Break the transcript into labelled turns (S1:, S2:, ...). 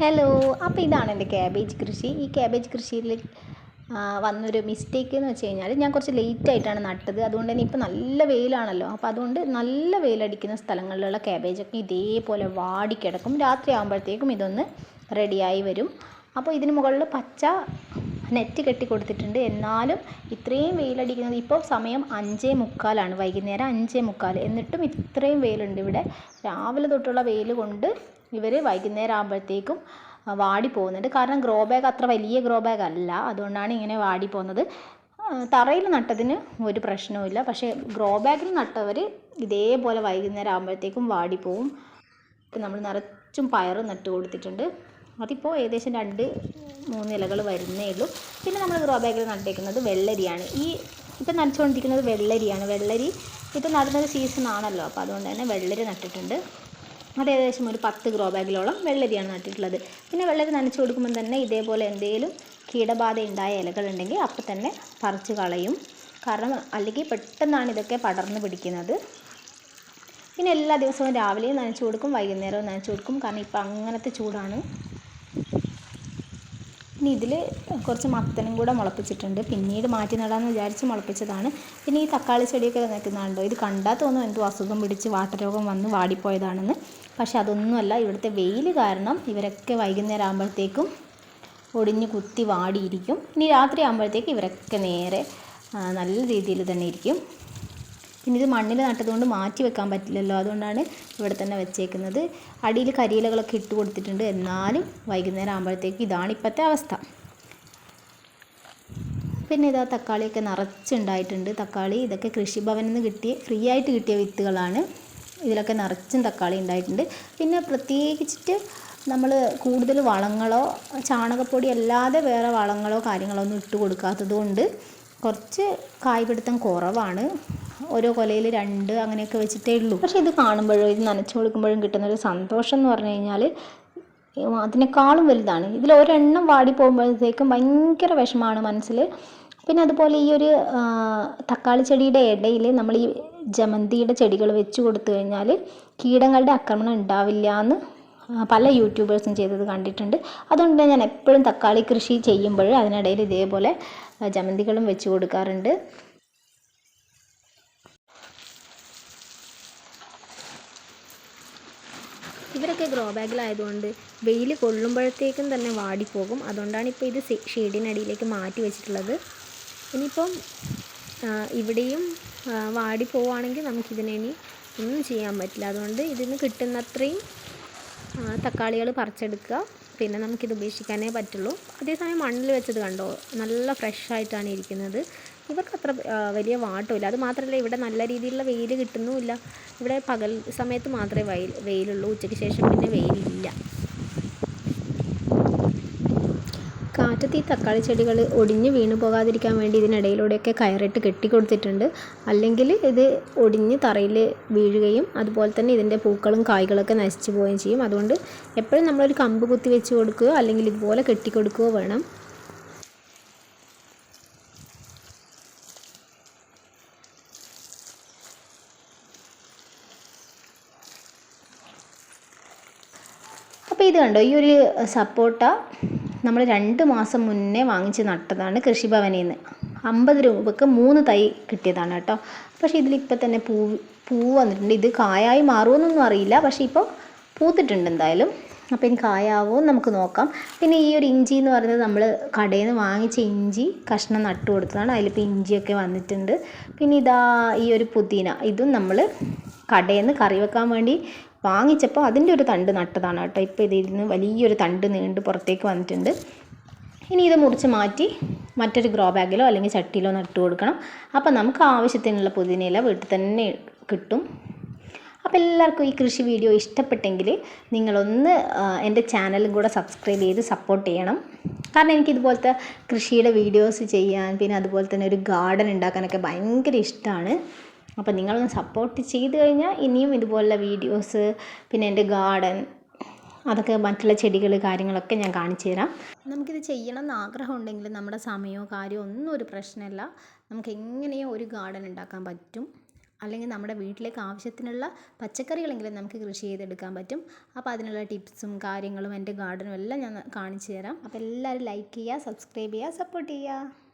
S1: Hello അപ്പോൾ ഇതാണ് എന്റെ ക്യാബേജ് കൃഷി. ഈ ക്യാബേജ് കൃഷിയിൽ വന്നൊരു മിസ്റ്റേക്ക് എന്ന് വെച്ച് കഴിഞ്ഞാൽ ഞാൻ കുറച്ച് ലേറ്റ് ആയിട്ടാണ് നട്ടത്. അതുകൊണ്ട് തന്നെ ഇപ്പോൾ നല്ല വെയിലാണല്ലോ. അപ്പോൾ അതുകൊണ്ട് നല്ല വെയിലടിക്കുന്ന സ്ഥലങ്ങളിലുള്ള ക്യാബേജൊക്കെ ഇതേപോലെ വാടിക്കിടക്കും രാത്രി ആകുമ്പോഴത്തേക്കും ഇതൊന്ന് റെഡിയായി വരും. അപ്പോൾ ഇതിന് മുകളിൽ പച്ച നെറ്റ് കെട്ടി കൊടുത്തിട്ടുണ്ട്. എന്നാലും ഇത്രയും വെയിലടിക്കുന്നത് ഇപ്പോൾ സമയം അഞ്ചേ മുക്കാലാണ്. വൈകുന്നേരം അഞ്ചേ മുക്കാൽ എന്നിട്ടും ഇത്രയും വെയിലുണ്ട് ഇവിടെ. രാവിലെ തൊട്ടുള്ള വെയിൽ കൊണ്ട് ഇവർ വൈകുന്നേരം ആകുമ്പോഴത്തേക്കും വാടി പോകുന്നുണ്ട് കാരണം ഗ്രോ ബാഗ് അത്ര വലിയ ഗ്രോ ബാഗ് അല്ല. അതുകൊണ്ടാണ് ഇങ്ങനെ വാടി പോകുന്നത് തറയിൽ നട്ടതിന് ഒരു പ്രശ്നവുമില്ല. പക്ഷേ ഗ്രോ ബാഗിൽ നട്ടവർ ഇതേപോലെ വൈകുന്നേരം ആകുമ്പോഴത്തേക്കും വാടിപ്പോവും. ഇപ്പം നമ്മൾ നിറച്ചും പയർ നട്ട് കൊടുത്തിട്ടുണ്ട്. അതിപ്പോൾ ഏകദേശം രണ്ട് മൂന്ന് ഇലകൾ വരുന്നേ ഉള്ളൂ. പിന്നെ നമ്മൾ ഗ്രോ ബാഗിൽ നട്ടേക്കുന്നത് വെള്ളരിയാണ്. ഈ ഇപ്പം നനച്ചുകൊണ്ടിരിക്കുന്നത് വെള്ളരിയാണ്. വെള്ളരി ഇപ്പം നടുന്നൊരു സീസൺ ആണല്ലോ. അപ്പോൾ അതുകൊണ്ട് തന്നെ വെള്ളരി നട്ടിട്ടുണ്ട്. അത് ഏകദേശം ഒരു പത്ത് ഗ്രോ ബാഗിലോളം വെള്ളരിയാണ് നട്ടിട്ടുള്ളത്. പിന്നെ വെള്ളരി നനച്ചു കൊടുക്കുമ്പോൾ തന്നെ ഇതേപോലെ എന്തെങ്കിലും കീടബാധ ഉണ്ടായ ഇലകളുണ്ടെങ്കിൽ അപ്പം തന്നെ പറിച്ച് കളയും. കാരണം അല്ലെങ്കിൽ പെട്ടെന്നാണ് ഇതൊക്കെ പടർന്ന് പിടിക്കുന്നത്. പിന്നെ എല്ലാ ദിവസവും രാവിലെയും നനച്ചു കൊടുക്കും വൈകുന്നേരവും നനച്ചു കൊടുക്കും. കാരണം ഇപ്പം അങ്ങനത്തെ ചൂടാണ്. ഇനി ഇതിൽ കുറച്ച് മത്തനും കൂടെ മുളപ്പിച്ചിട്ടുണ്ട്. പിന്നീട് മാറ്റി നടാമെന്ന് വിചാരിച്ച് മുളപ്പിച്ചതാണ്. പിന്നെ ഈ തക്കാളി ചെടിയൊക്കെ നിൽക്കുന്നുണ്ടോ ഇത് കണ്ടാൽ തോന്നും എന്തോ അസുഖം പിടിച്ച് വാട്ടരോഗം വന്ന് വാടിപ്പോയതാണെന്ന്. പക്ഷേ അതൊന്നുമല്ല ഇവിടുത്തെ വെയിൽ കാരണം ഇവരൊക്കെ വൈകുന്നേരം ആകുമ്പോഴത്തേക്കും ഒടിഞ്ഞ് കുത്തി വാടിയിരിക്കും. ഇനി രാത്രി ആകുമ്പോഴത്തേക്ക് ഇവരൊക്കെ നേരെ നല്ല രീതിയിൽ തന്നെ ഇരിക്കും. പിന്നെ ഇത് മണ്ണിൽ നട്ടതുകൊണ്ട് മാറ്റി വെക്കാൻ പറ്റില്ലല്ലോ. അതുകൊണ്ടാണ് ഇവിടെ തന്നെ വെച്ചേക്കുന്നത്. അടിയിൽ കരിയിലകളൊക്കെ ഇട്ട് കൊടുത്തിട്ടുണ്ട്. എന്നാലും വൈകുന്നേരം ആകുമ്പോഴത്തേക്ക് ഇതാണ് ഇപ്പോഴത്തെ അവസ്ഥ. പിന്നെ ഇതാ തക്കാളിയൊക്കെ നിറച്ചുണ്ടായിട്ടുണ്ട്. തക്കാളി ഇതൊക്കെ കൃഷിഭവനിൽ നിന്ന് കിട്ടിയ ഫ്രീ ആയിട്ട് കിട്ടിയ വിത്തുകളാണ്. ഇതിലൊക്കെ നിറച്ചും തക്കാളി ഉണ്ടായിട്ടുണ്ട്. പിന്നെ പ്രത്യേകിച്ചിട്ട് നമ്മൾ കൂടുതൽ വളങ്ങളോ ചാണകപ്പൊടി അല്ലാതെ വേറെ വളങ്ങളോ കാര്യങ്ങളോ ഒന്നും ഇട്ട് കൊടുക്കാത്തത് കൊണ്ട് കുറച്ച് കായ്പിടുത്തം കുറവാണ്. ഓരോ കൊലയിൽ രണ്ട് അങ്ങനെയൊക്കെ വെച്ചിട്ടേ ഉള്ളൂ. പക്ഷേ ഇത് കാണുമ്പോഴും ഇത് നനച്ചു കൊടുക്കുമ്പോഴും കിട്ടുന്ന ഒരു സന്തോഷം എന്ന് പറഞ്ഞു കഴിഞ്ഞാൽ അതിനേക്കാളും വലുതാണ്. ഇതിൽ ഒരെണ്ണം വാടി പോകുമ്പോഴത്തേക്കും ഭയങ്കര വിഷമാണ് മനസ്സിൽ പിന്നെ അതുപോലെ ഈ ഒരു തക്കാളി ചെടിയുടെ ഇടയിൽ നമ്മൾ ഈ ജമന്തിയുടെ ചെടികൾ വെച്ച് കൊടുത്തു കഴിഞ്ഞാൽ കീടങ്ങളുടെ ആക്രമണം ഉണ്ടാവില്ല എന്ന് പല യൂട്യൂബേഴ്സും ചെയ്തത് കണ്ടിട്ടുണ്ട്. അതുകൊണ്ട് ഞാൻ എപ്പോഴും തക്കാളി കൃഷി ചെയ്യുമ്പോൾ അതിനിടയിൽ ഇതേപോലെ ജമന്തികളും വെച്ച് കൊടുക്കാറുണ്ട്. ഇവരൊക്കെ ഗ്രോ ബാഗിലായതുകൊണ്ട് വെയിൽ കൊള്ളുമ്പോഴത്തേക്കും തന്നെ വാടിപ്പോകും. അതുകൊണ്ടാണ് ഇപ്പോൾ ഇത് ഷെയ്ഡിനടിയിലേക്ക് മാറ്റി വെച്ചിട്ടുള്ളത്. ഇനിയിപ്പം ഇവിടെയും വാടി പോവുകയാണെങ്കിൽ നമുക്കിതിനെ ഇനി ഒന്നും ചെയ്യാൻ പറ്റില്ല. അതുകൊണ്ട് ഇതിന് കിട്ടുന്നത്രയും തക്കാളികൾ പറിച്ചെടുക്കുക. പിന്നെ നമുക്കിത് ഉപേക്ഷിക്കാനേ പറ്റുള്ളൂ. അതേസമയം മണ്ണിൽ വെച്ചത് കണ്ടോ? നല്ല ഫ്രഷ് ആയിട്ടാണ് ഇരിക്കുന്നത്. ഇവർക്ക് അത്ര വലിയ വാട്ടമില്ല. അത് മാത്രമല്ല ഇവിടെ നല്ല രീതിയിലുള്ള വെയിൽ കിട്ടുന്നുമില്ല. ഇവിടെ പകൽ സമയത്ത് മാത്രമേ വെയിൽ വെയിലുള്ളൂ. ഉച്ചയ്ക്ക് ശേഷം പിന്നെ വെയിലില്ല. കാറ്റത്ത് ഈ തക്കാളി ചെടികൾ ഒടിഞ്ഞ് വീണ് പോകാതിരിക്കാൻ വേണ്ടി ഇതിനിടയിലൂടെയൊക്കെ കയറിട്ട് കെട്ടിക്കൊടുത്തിട്ടുണ്ട്. അല്ലെങ്കിൽ ഇത് ഒടിഞ്ഞ് തറയിൽ വീഴുകയും അതുപോലെ തന്നെ ഇതിന്റെ പൂക്കളും കായ്കളൊക്കെ നശിച്ചു പോവുകയും ചെയ്യും. അതുകൊണ്ട് എപ്പോഴും നമ്മളൊരു കമ്പ് കുത്തി വെച്ച് കൊടുക്കുകയോ അല്ലെങ്കിൽ ഇതുപോലെ കെട്ടിക്കൊടുക്കുകയോ വേണം. അപ്പോൾ ഇത് കണ്ടോ? ഈ ഒരു സപ്പോട്ട നമ്മൾ രണ്ട് മാസം മുന്നേ വാങ്ങിച്ച് നട്ടതാണ് കൃഷിഭവനിൽ നിന്ന് അമ്പത് രൂപക്ക് മൂന്ന് തൈ കിട്ടിയതാണ് കേട്ടോ. പക്ഷേ ഇതിലിപ്പോൾ തന്നെ പൂ പൂ വന്നിട്ടുണ്ട്. ഇത് കായായി മാറുമെന്നൊന്നും അറിയില്ല. പക്ഷേ ഇപ്പോൾ പൂത്തിട്ടുണ്ട് എന്തായാലും. അപ്പോൾ ഇനി കായാവോ നമുക്ക് നോക്കാം. പിന്നെ ഈ ഒരു ഇഞ്ചി എന്ന് പറയുന്നത് നമ്മൾ കടയിൽ നിന്ന് വാങ്ങിച്ച ഇഞ്ചി കഷ്ണം നട്ടു കൊടുത്തതാണ്. അതിലിപ്പോൾ ഇഞ്ചിയൊക്കെ വന്നിട്ടുണ്ട്. പിന്നെ ഇതാ ഈ ഒരു പുതിന. ഇതും നമ്മൾ കടയിൽ നിന്ന് കറി വെക്കാൻ വേണ്ടി വാങ്ങിച്ചപ്പോൾ അതിന്റെ ഒരു തണ്ട് നട്ടതാണ് കേട്ടോ. ഇപ്പോൾ ഇതിൽ നിന്ന് വലിയൊരു തണ്ട് നീണ്ട് പുറത്തേക്ക് വന്നിട്ടുണ്ട്. ഇനി ഇത് മുറിച്ച് മാറ്റി മറ്റൊരു ഗ്രോ ബാഗിലോ അല്ലെങ്കിൽ ചട്ടിയിലോ നട്ടു കൊടുക്കണം. അപ്പോൾ നമുക്ക് ആവശ്യത്തിനുള്ള പുതിനയില വീട്ടിൽ തന്നെ കിട്ടും. അപ്പോൾ എല്ലാവർക്കും ഈ കൃഷി വീഡിയോ ഇഷ്ടപ്പെട്ടെങ്കിൽ നിങ്ങളൊന്ന് എന്റെ ചാനലും കൂടെ സബ്സ്ക്രൈബ് ചെയ്ത് സപ്പോർട്ട് ചെയ്യണം. കാരണം എനിക്ക് ഇതുപോലത്തെ കൃഷിയുടെ വീഡിയോസ് ചെയ്യാൻ പിന്നെ അതുപോലെ തന്നെ ഒരു ഗാർഡൻ ഉണ്ടാക്കാനൊക്കെ ഭയങ്കര ഇഷ്ടമാണ്. അപ്പോൾ നിങ്ങളൊന്ന് സപ്പോർട്ട് ചെയ്ത് കഴിഞ്ഞാൽ ഇനിയും ഇതുപോലുള്ള വീഡിയോസ് പിന്നെ എന്റെ ഗാർഡൻ അതൊക്കെ മറ്റുള്ള ചെടികൾ കാര്യങ്ങളൊക്കെ ഞാൻ കാണിച്ചു തരാം. നമുക്കിത് ചെയ്യണം എന്ന് ആഗ്രഹം ഉണ്ടെങ്കിൽ നമ്മുടെ സമയമോ കാര്യമോ ഒന്നും ഒരു പ്രശ്നമല്ല. നമുക്ക് എങ്ങനെയോ ഒരു ഗാർഡൻ ഉണ്ടാക്കാൻ പറ്റും. അല്ലെങ്കിൽ നമ്മുടെ വീട്ടിലേക്ക് ആവശ്യത്തിനുള്ള പച്ചക്കറികളെങ്കിലും നമുക്ക് കൃഷി ചെയ്തെടുക്കാൻ പറ്റും. അപ്പോൾ അതിനുള്ള ടിപ്സും കാര്യങ്ങളും എന്റെ ഗാർഡനും എല്ലാം ഞാൻ കാണിച്ചു തരാം. അപ്പോൾ എല്ലാവരും ലൈക്ക് ചെയ്യുക സബ്സ്ക്രൈബ് ചെയ്യുക സപ്പോർട്ട് ചെയ്യുക.